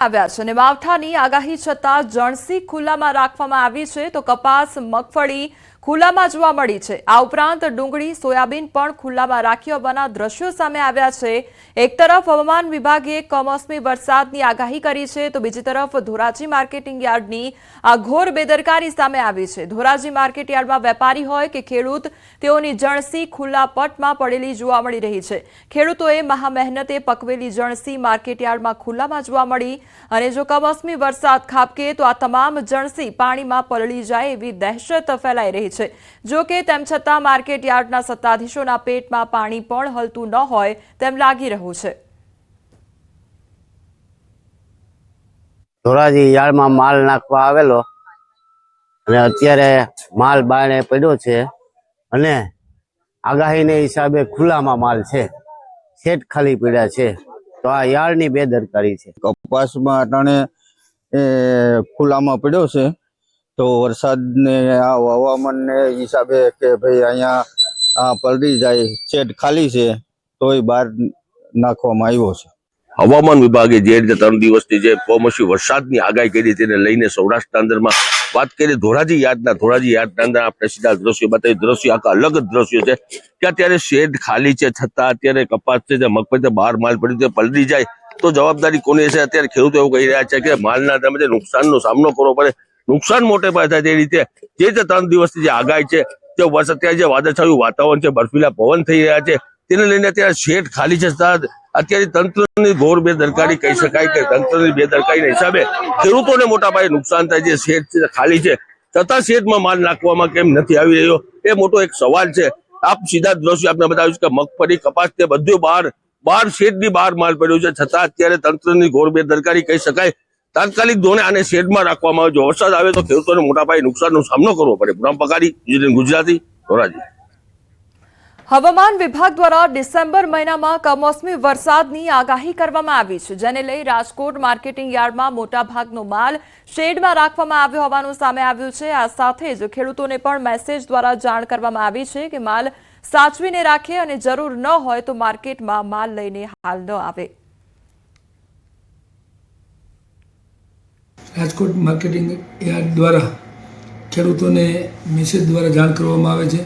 આવ્યા છે અને માવઠાની આગાહી છતાં જણસી ખુલ્લામાં રાખવામાં આવી છે તો કપાસ મગફળી ખુલ્લામાં જોવા મળી છે. આ ઉપરાંત ડુંગળી, સોયાબીન પણ ખુલ્લામાં રાખી હોવાના દ્રશ્યો સામે આવ્યા છે. એક તરફ હવામાન વિભાગે કમોસમી વરસાદની આગાહી કરી છે, તો બીજી તરફ ધોરાજી માર્કેટિંગ યાર્ડની આ ઘોર બેદરકારી સામે આવી છે. ધોરાજી માર્કેટ યાર્ડમાં વેપારી હોય કે ખેડૂત, તેઓની જણસી ખુલ્લા પટમાં પડેલી જોવા મળી રહી છે. ખેડૂતોએ મહા મહેનતે પકવેલી જણસી માર્કેટ યાર્ડમાં ખુલ્લામાં જોવા મળી અને જો કમોસમી વરસાદ ખાબકે, તો આ તમામ જણસી પાણીમાં પલળી જાય એવી દહેશત ફેલાઈ રહી છે. જો કે તેમ છતાં માર્કેટ યાર્ડના સત્તાધીશોના પેટમાં પાણી પણ હલતું ન હોય તેમ લાગી રહ્યું છે. ધોરાજી યાર્ડમાં માલ નાખવા આવેલો અને અત્યારે માલ બારણે પડ્યો છે અને આગાહીને હિસાબે ખુલ્લામાં માલ છે. સેટ ખાલી પડ્યા છે. તો આ યાર્ડની બેદરકારી છે. કપાસમાં અટાણે ખુલ્લામાં પડ્યો છે. તો વરસાદને, આ હવામાનને હિસાબે કે ભાઈ અહીંયા પલળી જાય, શેડ ખાલી છે, તોય બહાર નાખવામાં આવ્યો છે. હવામાન વિભાગે જે રીતે ત્રણ દિવસની જે કમોસમી વરસાદની આગાહી કરી તેને લઈને સૌરાષ્ટ્રના અંદરમાં વાત કરીએ ધોરાજી યાદના ધોરાજી યાદના અંદર આપણે સીધા દ્રશ્યો બતાવી. દ્રશ્યો આખા અલગ જ દ્રશ્યો છે. કે અત્યારે શેડ ખાલી છે, છતાં અત્યારે કપાસ છે મગફળી બહાર માલ પડ્યું છે પલળી જાય, તો જવાબદારી કોની છે? અત્યારે ખેડૂતો એવું કહી રહ્યા છે કે માલના તમે નુકસાનનો સામનો કરવો પડે નુકસાન મોટે પાયે થાય તે રીતે. જે રીતે ત્રણ દિવસની જે આગાહી છે, તે અત્યારે જે વાદળછાયું વાતાવરણ છે, બરફીલા પવન થઈ રહ્યા છે, તેને લઈને અત્યારે શેઠ ખાલી છે. અત્યારે તંત્રની ઘોર બેદરકારી કહી શકાય કે તંત્રની બેદરકારીના હિસાબે ખેડૂતોને મોટા પાયે નુકસાન થાય છે. શેઠ ખાલી છે. છતાં શેઠમાં માલ નાખવામાં કેમ નથી આવી રહ્યો? એ મોટો એક સવાલ છે. આપ સીધા દ્રશ્ય આપને બતાવ્યું છે કે મગફળી, કપાસ તે બધું બહાર બહાર શેઠની બહાર માલ પડ્યો છે. છતાં અત્યારે તંત્રની ઘોર બેદરકારી કહી શકાય તાત્કાલિક ધોરણે આને શેડમાં રાખવામાં આવે. જો વરસાદ આવે તો ખેડૂતોને મોટા પાયે નુકસાનનો સામનો કરવો પડે. પૂનમ પકારી ગુજરાતી, ધોરાજી. હવામાન વિભાગ દ્વારા ડિસેમ્બર મહિનામાં કમોસમી વરસાદની આગાહી કરવામાં આવી છે, જેને લઈ રાજકોટ માર્કેટિંગ યાર્ડમાં મોટાભાગનો માલ શેડમાં રાખવામાં આવ્યો હોવાનું સામે આવ્યું છે. આ સાથે જ ખેડૂતોને પણ મેસેજ દ્વારા જાણ કરવામાં આવી છે કે માલ સાચવીને રાખે અને જરૂર ન હોય તો માર્કેટમાં માલ લઈને હાલ ન આવે. રાજકોટ માર્કેટિંગ યાર્ડ દ્વારા ખેડૂતોને મેસેજ દ્વારા જાણ કરવામાં આવે છે.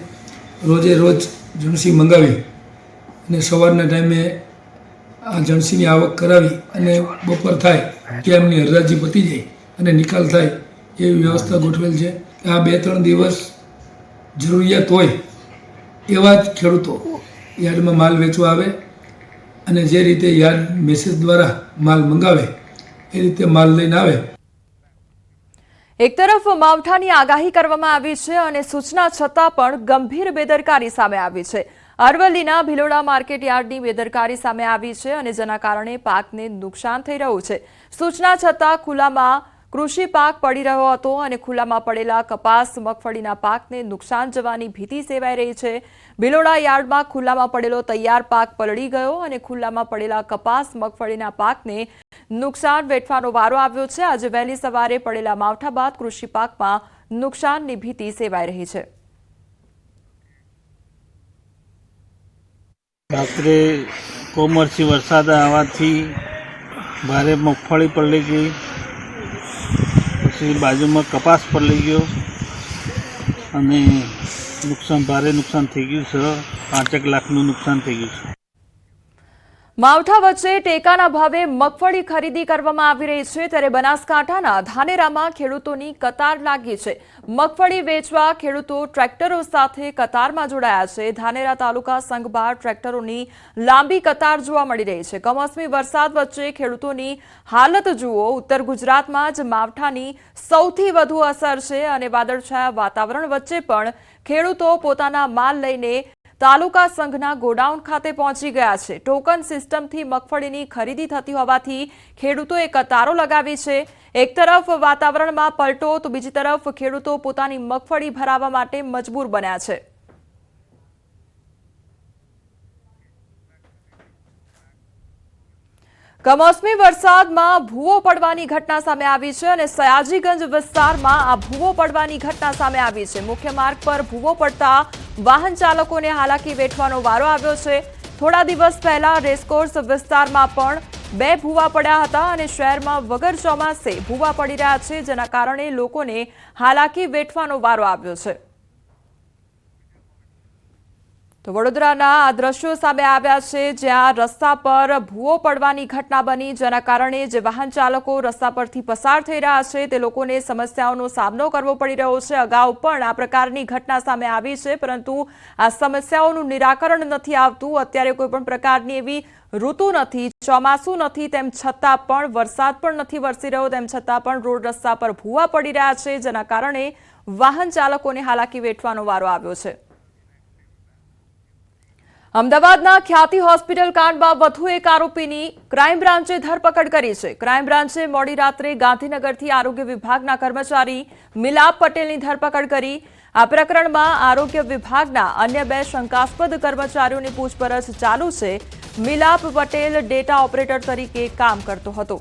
રોજે રોજ જણસી મંગાવી અને સવારના ટાઈમે આ જણસીની આવક કરાવી અને બપોર થાય કે એમની હરરાજી પતી જાય અને નિકાલ થાય એવી વ્યવસ્થા ગોઠવેલ છે. આ બે ત્રણ દિવસ જરૂરિયાત હોય એવા જ ખેડૂતો યાર્ડમાં માલ વેચવા આવે અને જે રીતે યાર્ડ મેસેજ દ્વારા માલ મંગાવે એ રીતે માલ લઈને આવે એક તરફ માવઠાની આગાહી કરવામાં આવી છે અને સૂચના છતાં પણ ગંભીર બેદરકારી સામે આવી છે. અરવલ્લીના ભિલોડા માર્કેટ યાર્ડની બેદરકારી સામે આવી છે અને જેના કારણે પાકને નુકસાન થઈ રહ્યું છે. સૂચના છતાં ખુલ્લામાં કૃષિ પાક પડી રહ્યો હતો અને ખુલ્લામાં પડેલા કપાસ, મગફળીના પાકને નુકસાન જવાની ભીતિ સેવાઈ રહી છે. ભિલોડા યાર્ડમાં ખુલ્લામાં પડેલો તૈયાર પાક પલળી ગયો અને ખુલ્લામાં પડેલા કપાસ, મગફળીના પાકને નુકસાન વેઠવાનો વારો આવ્યો છે. આજે વહેલી સવારે પડેલા માવઠા બાદ કૃષિ પાકમાં નુકસાનની ભીતિ સેવાઈ રહી છે. રાત્રે કોમર્સી વરસાદ આવવાથી ભારે મગફળી પલળી ગઈ. પછી બાજુમાં કપાસ પર લઈ ગયો. અને નુકસાન, ભારે નુકસાન થઈ ગયું છે. પાંચેક લાખનું નુકસાન થઈ ગયું છે. માવઠા વચ્ચે ટેકાના ભાવે મગફળી ખરીદી કરવામાં આવી રહી છે ત્યારે બનાસકાંઠાના ધાનેરામાં ખેડૂતોની કતાર લાગી છે. મગફળી વેચવા ખેડૂતો ટ્રેક્ટરો સાથે કતારમાં જોડાયા છે. ધાનેરા તાલુકા સંઘ બહાર ટ્રેક્ટરોની લાંબી કતાર જોવા મળી રહી છે. કમોસમી વરસાદ વચ્ચે ખેડૂતોની હાલત જુઓ. ઉત્તર ગુજરાતમાં જ માવઠાની સૌથી વધુ અસર છે અને વાદળછાયા વાતાવરણ વચ્ચે પણ ખેડૂતો પોતાના માલ લઈને તાલુકા સંઘના ગોડાઉન ખાતે પહોંચી ગયા છે. ટોકન સિસ્ટમથી મગફળીની ખરીદી થતી હોવાથી ખેડૂતોએ કતારો લગાવી છે. એક તરફ વાતાવરણમાં પલટો તો બીજી તરફ ખેડૂતો પોતાની મગફળી ભરાવવા માટે મજબૂર બન્યા છે. કમોસમી વરસાદમાં ભૂવો પડવાની ઘટના સામે આવી છે અને સયાજીગંજ વિસ્તારમાં આ ભૂવો પડવાની ઘટના સામે આવી છે. મુખ્ય માર્ગ પર ભૂવો પડતા વાહન ચાલકોને હાલાકી વેઠવાનો વારો આવ્યો છે. થોડા દિવસ પહેલા રેસકોર્સ વિસ્તારમાં પણ બે ભૂવા પડ્યા હતા અને શહેરમાં વગર ચોમાસે ભૂવા પડી રહ્યા છે, જેના કારણે લોકોને હાલાકી વેઠવાનો વારો આવ્યો છે. તો વડોદરાના આ દ્રશ્યો સામે આવ્યા છે, જ્યાં રસ્તા પર ભૂવો પડવાની ઘટના બની, જેના કારણે જે વાહન ચાલકો રસ્તા પરથી પસાર થઈ રહ્યા છે, તે લોકોને સમસ્યાઓનો સામનો કરવો પડી રહ્યો છે. અગાઉ પણ આ પ્રકારની ઘટના સામે આવી છે, પરંતુ આ સમસ્યાઓનું નિરાકરણ નથી આવતું. અત્યારે કોઈપણ પ્રકારની એવી ઋતુ નથી, ચોમાસું નથી, તેમ છતાં પણ વરસાદ પણ નથી વરસી રહ્યો, તેમ છતાં પણ રોડ રસ્તા પર ભૂવા પડી રહ્યા છે, જેના કારણે વાહન ચાલકોને હાલાકી વેઠવાનો વારો આવ્યો છે. અમદાવાદના ખ્યાતિ હોસ્પિટલ કાંડમાં વધુ એક આરોપીની ક્રાઇમ બ્રાન્ચે ધરપકડ કરી છે. ક્રાઇમ બ્રાન્ચે મોડી રાત્રે ગાંધીનગરથી આરોગ્ય વિભાગના કર્મચારી મિલાપ પટેલની ધરપકડ કરી. આ પ્રકરણમાં આરોગ્ય વિભાગના અન્ય બે શંકાસ્પદ કર્મચારીઓની પૂછપરછ ચાલુ છે. મિલાપ પટેલ ડેટા ઓપરેટર તરીકે કામ કરતો હતો.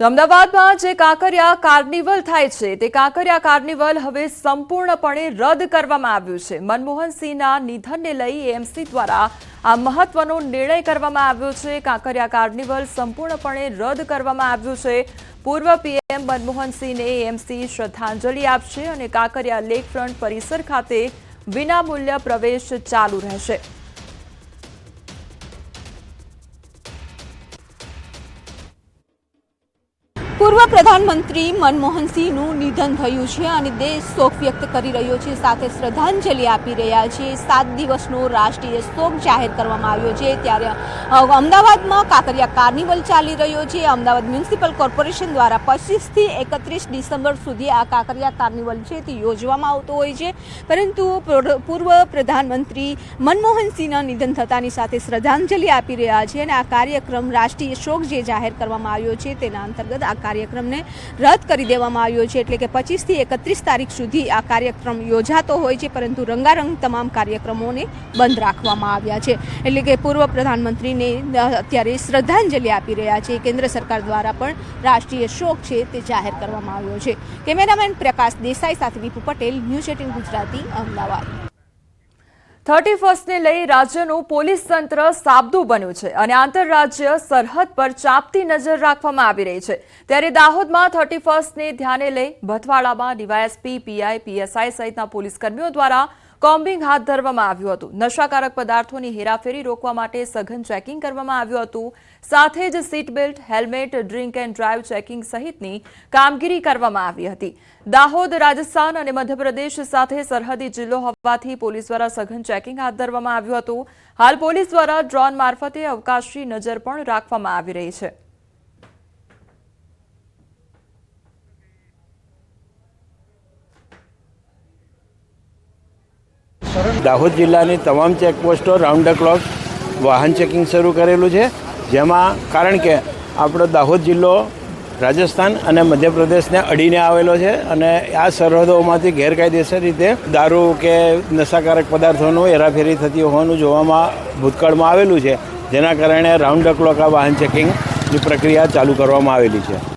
તો અમદાવાદમાં જે કાંકરિયા કાર્નિવલ થાય છે, તે કાંકરિયા કાર્નિવલ હવે સંપૂર્ણપણે રદ કરવામાં આવ્યું છે. મનમોહનસિંહના નિધનને લઈ એએમસી દ્વારા આ મહત્વનો નિર્ણય કરવામાં આવ્યો છે. કાંકરિયા કાર્નિવલ સંપૂર્ણપણે રદ કરવામાં આવ્યું છે. પૂર્વ પીએમ મનમોહનસિંહને એએમસી શ્રદ્ધાંજલિ આપશે અને કાંકરિયા લેક ફ્રન્ટ પરિસર ખાતે વિનામૂલ્ય પ્રવેશ ચાલુ રહેશે. પૂર્વ પ્રધાનમંત્રી મનમોહનસિંહનું નિધન થયું છે અને દેશ શોક વ્યક્ત કરી રહ્યો છે, સાથે શ્રદ્ધાંજલિ આપી રહ્યા છે. સાત દિવસનો રાષ્ટ્રીય શોક જાહેર કરવામાં આવ્યો છે. ત્યારે અમદાવાદમાં કાંકરિયા કાર્નિવલ ચાલી રહ્યો છે. અમદાવાદ મ્યુનિસિપલ કોર્પોરેશન દ્વારા પચીસથી એકત્રીસ ડિસેમ્બર સુધી આ કાંકરિયા કાર્નિવલ છે તે યોજવામાં આવતો હોય છે. પરંતુ પ્ર- પૂર્વ પ્રધાનમંત્રી મનમોહનસિંહના નિધન થતાની સાથે શ્રદ્ધાંજલિ આપી રહ્યા છે અને આ કાર્યક્રમ રાષ્ટ્રીય શોક જે જાહેર કરવામાં આવ્યો છે તેના અંતર્ગત આ કાર્યક્રમને રદ કરી દેવામાં આવ્યો છે. એટલે કે પચીસથી એકત્રીસ તારીખ સુધી આ કાર્યક્રમ યોજાતો હોય છે, પરંતુ રંગારંગ તમામ કાર્યક્રમોને બંધ રાખવામાં આવ્યા છે. એટલે કે પૂર્વ પ્રધાનમંત્રીને અત્યારે શ્રદ્ધાંજલિ આપી રહ્યા છે. કેન્દ્ર સરકાર દ્વારા પણ રાષ્ટ્રીય શોક છે તે જાહેર કરવામાં આવ્યો છે. કેમેરામેન પ્રકાશ દેસાઈ સાથે Vipu Patel, news eighteen Gujarati, Ahmedabad. Thirty ફર્સ્ટને લઈ રાજ્યનું પોલીસ તંત્ર સાબદું બન્યું છે અને આંતરરાજ્ય સરહદ પર ચાંપતી નજર રાખવામાં આવી રહી છે. ત્યારે દાહોદમાં થર્ટી ફર્સ્ટને ધ્યાને લઈ ભથવાડામાં ડીવાયએસપી, પીઆઈ, પીએસઆઈ સહિતના પોલીસ કર્મીઓ દ્વારા કોમ્બિંગ હાથ ધરવામાં આવ્યું હતું. નશાકારક પદાર્થોની હેરાફેરી રોકવા માટે સઘન ચેકિંગ કરવામાં આવ્યું હતું. સાથે જ seat belt helmet, drink and drive checking સહિતની કામગીરી કરવામાં આવી હતી. દાહોદ, રાજસ્થાન અને મધ્યપ્રદેશ સાથે સરહદી જિલ્લો હોવાથી પોલીસ દ્વારા સઘન ચેકિંગ હાથ ધરવામાં આવ્યું હતું. હાલ પોલીસ દ્વારા ડ્રોન મારફતે અવકાશી નજર પણ રાખવામાં આવી રહી છે. દાહોદ જિલ્લાની તમામ ચેકપોસ્ટો રાઉન્ડ ધ ક્લોક વાહન ચેકિંગ શરૂ કરેલું છે. જેમાં કારણ કે આપણો દાહોદ જિલ્લો રાજસ્થાન અને મધ્યપ્રદેશને અડીને આવેલો છે અને આ સરહદોમાંથી ગેરકાયદેસર રીતે દારૂ કે નશાકારક પદાર્થોનું હેરાફેરી થતી હોવાનું જોવામાં ભૂતકાળમાં આવેલું છે. જેના કારણે રાઉન્ડ ધ ક્લોક આ વાહન ચેકિંગની પ્રક્રિયા ચાલુ કરવામાં આવેલી છે.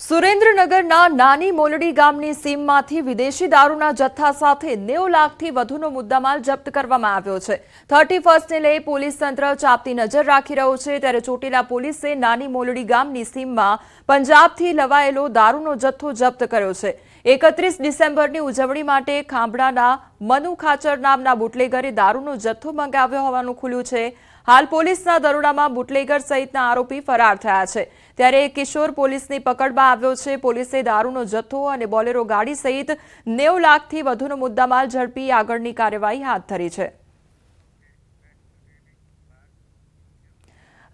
સુરેન્દ્રનગરના નાની મોલડી ગામની સીમમાંથી વિદેશી દારૂના જથ્થા સાથે નેવું લાખથી વધુનો મુદ્દામાલ જપ્ત કરવામાં આવ્યો છે. થર્ટી ફર્સ્ટને લઈ પોલીસ તંત્ર ચાપતી નજર રાખી રહ્યું છે. ત્યારે ચોટીલા પોલીસે નાની મોલડી ગામની સીમમાં પંજાબથી લવાયેલો દારૂનો જથ્થો જપ્ત કર્યો છે. એકત્રીસ ડિસેમ્બરની ઉજવણી માટે ખાંભડાના મનુ ખાચર નામના બુટલેગરે દારૂનો જથ્થો મંગાવ્યો હોવાનું ખુલ્યું છે. હાલ પોલીસના દરોડામાં બુટલેગર સહિતના આરોપી ફરાર થયા છે. ત્યારે કિશોર પોલીસની પકડમાં આવ્યો છે. પોલીસે દારૂનો જથ્થો અને બોલેરો ગાડી સહિત નેવ લાખથી વધુનો મુદ્દામાલ ઝડપી આગળની કાર્યવાહી હાથ ધરી છે.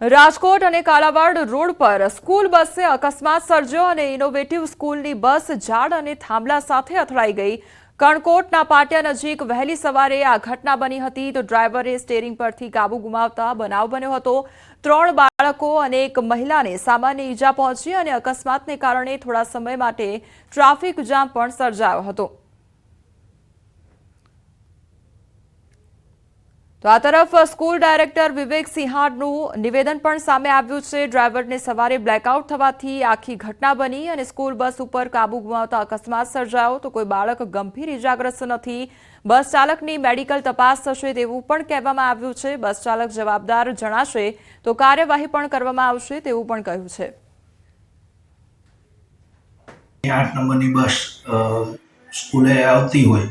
રાજકોટ અને કાલાવાડ રોડ પર સ્કૂલ બસે અકસ્માત સર્જ્યો અને ઇનોવેટિવ સ્કૂલની બસ ઝાડ અને થાંભલા સાથે અથડાઈ ગઈ. કણકોટના પાટિયા નજીક વહેલી સવારે આ ઘટના બની હતી તો ડ્રાઈવરે સ્ટેરિંગ પરથી કાબુ ગુમાવતા બનાવ બન્યો હતો. ત્રણ બાળકો અને એક મહિલાને સામાન્ય ઈજા પહોંચી અને અકસ્માતને કારણે થોડા સમય માટે ટ્રાફિક જામ પણ સર્જાયો હતો. તો આ તરફ સ્કૂલ ડાયરેક્ટર વિવેક સિંહાડનું નિવેદન પણ સામે આવ્યું છે. ડ્રાઈવરને સવારે બ્લેકઆઉટ થવાથી આખી ઘટના બની અને સ્કૂલ બસ ઉપર કાબુ ગુમાવતા અકસ્માત સર્જાયો. તો કોઈ બાળક ગંભીર ઇજાગ્રસ્ત નથી. બસ ચાલકની મેડિકલ તપાસ થશે તેવું પણ કહેવામાં આવ્યું છે. બસ ચાલક જવાબદાર જણાશે તો કાર્યવાહી પણ કરવામાં આવશે તેવું પણ કહ્યું છે. આઠ નંબરની બસ સ્કૂલે આવતી હોય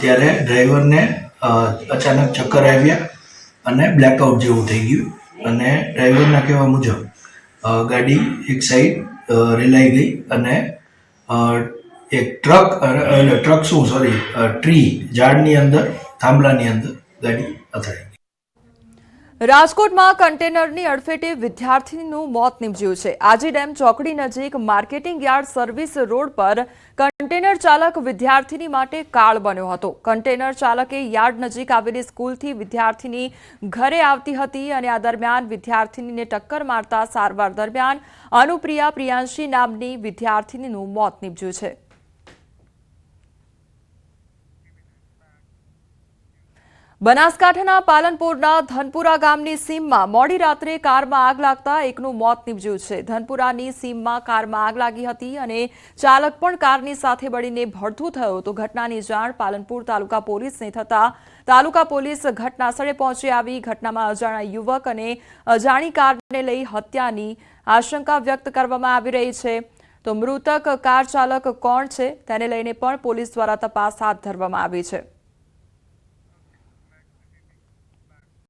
ત્યારે ડ્રાઈવરને અચાનક ચક્કર આવ્યા અને બ્લેકઆઉટ જેવું થઈ ગયું. અને ડ્રાઈવરના કહેવા મુજબ ગાડી એક સાઈડ રેલાઈ ગઈ અને એક ટ્રક ટ્રક શું સોરી ટ્રી ઝાડની અંદર, થાંભલાની અંદર ગાડી અથડાઈ રાજકોટમાં કન્ટેનરની અડફેટે વિદ્યાર્થીનું મોત નીપજ્યું છે. આજી ડેમ ચોકડી નજીક માર્કેટિંગ યાર્ડ સર્વિસ રોડ પર કન્ટેનર ચાલક વિદ્યાર્થીની માટે કાળ બન્યો હતો. કન્ટેનર ચાલકે યાર્ડ નજીક આવેલી સ્કૂલથી વિદ્યાર્થીની ઘરે આવતી હતી અને આ દરમિયાન વિદ્યાર્થીનીને ટક્કર મારતા સારવાર દરમિયાન અનુપ્રિયા પ્રિયાંશી નામની વિદ્યાર્થીનીનું મોત નીપજ્યું છે. બનાસકાંઠાના પાલનપુરના ધનપુરા ગામની સીમમાં મોડી રાત્રે કારમાં આગ લાગતા એકનું મોત નીપજ્યું છે. ધનપુરાની સીમમાં કારમાં આગ લાગી હતી અને ચાલક પણ કારની સાથે બળીને ભડથું થયો તો ઘટનાની જાણ પાલનપુર તાલુકા પોલીસને થતા તાલુકા પોલીસ ઘટનાસ્થળે પહોંચી આવી. ઘટનામાં અજાણ્યા યુવક અને અજાણી કારને લઈ હત્યાની આશંકા વ્યક્ત કરવામાં આવી રહી છે. તો મૃતક કાર ચાલક કોણ છે? તેને લઈને પણ પોલીસ દ્વારા તપાસ હાથ ધરવામાં આવી છે.